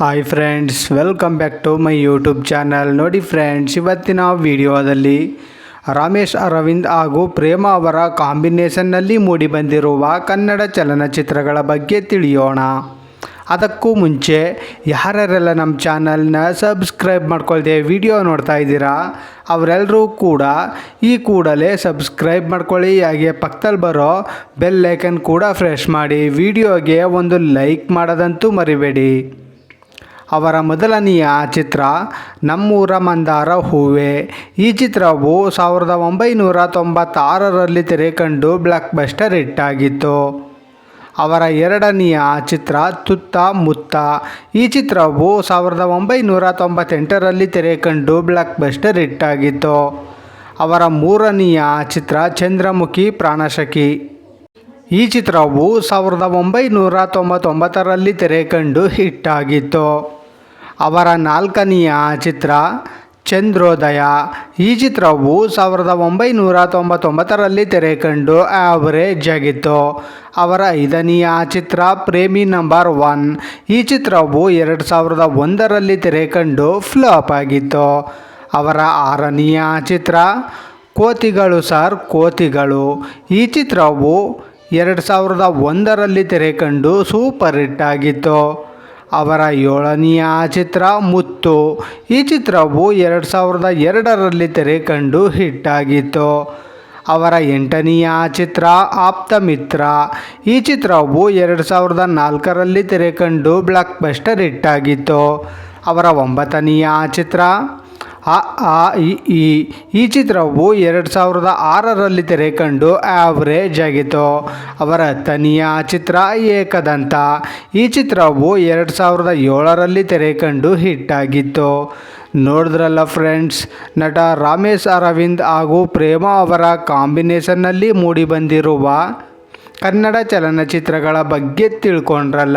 Hi friends welcome back to my YouTube channel ನೋಡಿ friends ಇವತ್ತಿನ ವಿಡಿಯೋದಲ್ಲಿ ರಮೇಶ್ ಅರವಿಂದ್ ಹಾಗೂ ಪ್ರೇಮ ಅವರ ಕಾಂಬಿನೇಷನ್ನಲ್ಲಿ ಮೂಡಿಬಂದಿರುವ ಕನ್ನಡ ಚಲನಚಿತ್ರಗಳ ಬಗ್ಗೆ ತಿಳಿಯೋಣ. ಅದಕ್ಕೂ ಮುಂಚೆ ಯಾರ್ಯಾರೆಲ್ಲ ನಮ್ಮ ಚಾನಲ್ನ ಸಬ್ಸ್ಕ್ರೈಬ್ ಮಾಡ್ಕೊಳ್ದೆ ವಿಡಿಯೋ ನೋಡ್ತಾ ಇದ್ದೀರಾ ಅವರೆಲ್ಲರೂ ಕೂಡ ಈ ಕೂಡಲೇ ಸಬ್ಸ್ಕ್ರೈಬ್ ಮಾಡ್ಕೊಳ್ಳಿ. ಹಾಗೆ ಪಕ್ಕದಲ್ಲಿ ಬರೋ ಬೆಲ್ ಐಕನ್ ಕೂಡ ಫ್ರೆಶ್ ಮಾಡಿ. ವಿಡಿಯೋಗೆ ಒಂದು ಲೈಕ್ ಮಾಡೋದಂತೂ ಮರಿಬೇಡಿ. ಅವರ ಮೊದಲನೆಯ ಚಿತ್ರ ನಮ್ಮೂರ ಮಂದಾರ ಹೂವೆ. ಈ ಚಿತ್ರವು ಸಾವಿರದ ಒಂಬೈನೂರ ತೊಂಬತ್ತಾರರಲ್ಲಿ ತೆರೆ ಕಂಡು ಬ್ಲಾಕ್ ಬಸ್ಟರ್ ಹಿಟ್ಟಾಗಿತ್ತು. ಅವರ ಎರಡನೆಯ ಚಿತ್ರ ತುತ್ತ ಮುತ್ತ. ಈ ಚಿತ್ರವು ಸಾವಿರದ ಒಂಬೈನೂರ ತೊಂಬತ್ತೆಂಟರಲ್ಲಿ ತೆರೆ ಕಂಡು ಬ್ಲಾಕ್ ಬಸ್ಟರ್ ಹಿಟ್ಟಾಗಿತ್ತು. ಅವರ ಮೂರನೆಯ ಚಿತ್ರ ಚಂದ್ರಮುಖಿ ಪ್ರಾಣಶಕಿ. ಈ ಚಿತ್ರವು ಸಾವಿರದ ಒಂಬೈನೂರ ತೊಂಬತ್ತೊಂಬತ್ತರಲ್ಲಿ ತೆರೆ ಕಂಡು ಹಿಟ್ಟಾಗಿತ್ತು. ಅವರ ನಾಲ್ಕನೆಯ ಚಿತ್ರ ಚಂದ್ರೋದಯ. ಈ ಚಿತ್ರವು ಸಾವಿರದ ಒಂಬೈನೂರ ತೊಂಬತ್ತೊಂಬತ್ತರಲ್ಲಿ ತೆರೆ ಕಂಡು ಆವರೇಜ್ ಆಗಿತ್ತು. ಅವರ ಐದನೆಯ ಚಿತ್ರ ಪ್ರೇಮಿ ನಂಬರ್ ಒನ್. ಈ ಚಿತ್ರವು ಎರಡು ಸಾವಿರದ ಒಂದರಲ್ಲಿ ತೆರೆ ಕಂಡು ಫ್ಲಾಪ್ ಆಗಿತ್ತು. ಅವರ ಆರನೆಯ ಚಿತ್ರ ಕೋತಿಗಳು ಸರ್, ಕೋತಿಗಳು. ಈ ಚಿತ್ರವು ಎರಡು ಸಾವಿರದ ಒಂದರಲ್ಲಿ ತೆರೆ ಕಂಡು ಸೂಪರ್ ಹಿಟ್ ಆಗಿತ್ತು. ಅವರ ಏಳನೆಯ ಚಿತ್ರ ಮುತ್ತು. ಈ ಚಿತ್ರವು ಎರಡು ಸಾವಿರದ ಎರಡರಲ್ಲಿ ತೆರೆ ಕಂಡು ಹಿಟ್ಟಾಗಿತ್ತು. ಅವರ ಎಂಟನೆಯ ಚಿತ್ರ ಆಪ್ತ ಮಿತ್ರ ಈ ಚಿತ್ರವು ಎರಡು ಸಾವಿರದ ನಾಲ್ಕರಲ್ಲಿ ತೆರೆ ಕಂಡು ಬ್ಲಾಕ್ ಬಸ್ಟರ್ ಹಿಟ್ಟಾಗಿತ್ತು. ಅವರ ಒಂಬತ್ತನೆಯ ಚಿತ್ರ ಆ ಈ ಈ ಚಿತ್ರವು ಎರಡು ಸಾವಿರದ ಆರರಲ್ಲಿ ತೆರೆ ಕಂಡು ಆವ್ರೇಜ್ ಆಗಿತ್ತು. ಅವರ ತನಿಯಾ ಚಿತ್ರ ಏಕದಂತ. ಈ ಚಿತ್ರವು ಎರಡು ಸಾವಿರದ ಏಳರಲ್ಲಿ ತೆರೆ ಕಂಡು ಹಿಟ್ಟಾಗಿತ್ತು ನೋಡಿದ್ರಲ್ಲ ಫ್ರೆಂಡ್ಸ್ ನಟ ರಾಮೇಶ್ ಅರವಿಂದ್ ಹಾಗೂ ಪ್ರೇಮ ಅವರ ಕಾಂಬಿನೇಷನ್ನಲ್ಲಿ ಮೂಡಿಬಂದಿರುವ ಕನ್ನಡ ಚಲನಚಿತ್ರಗಳ ಬಗ್ಗೆ ತಿಳ್ಕೊಂಡ್ರಲ್ಲ.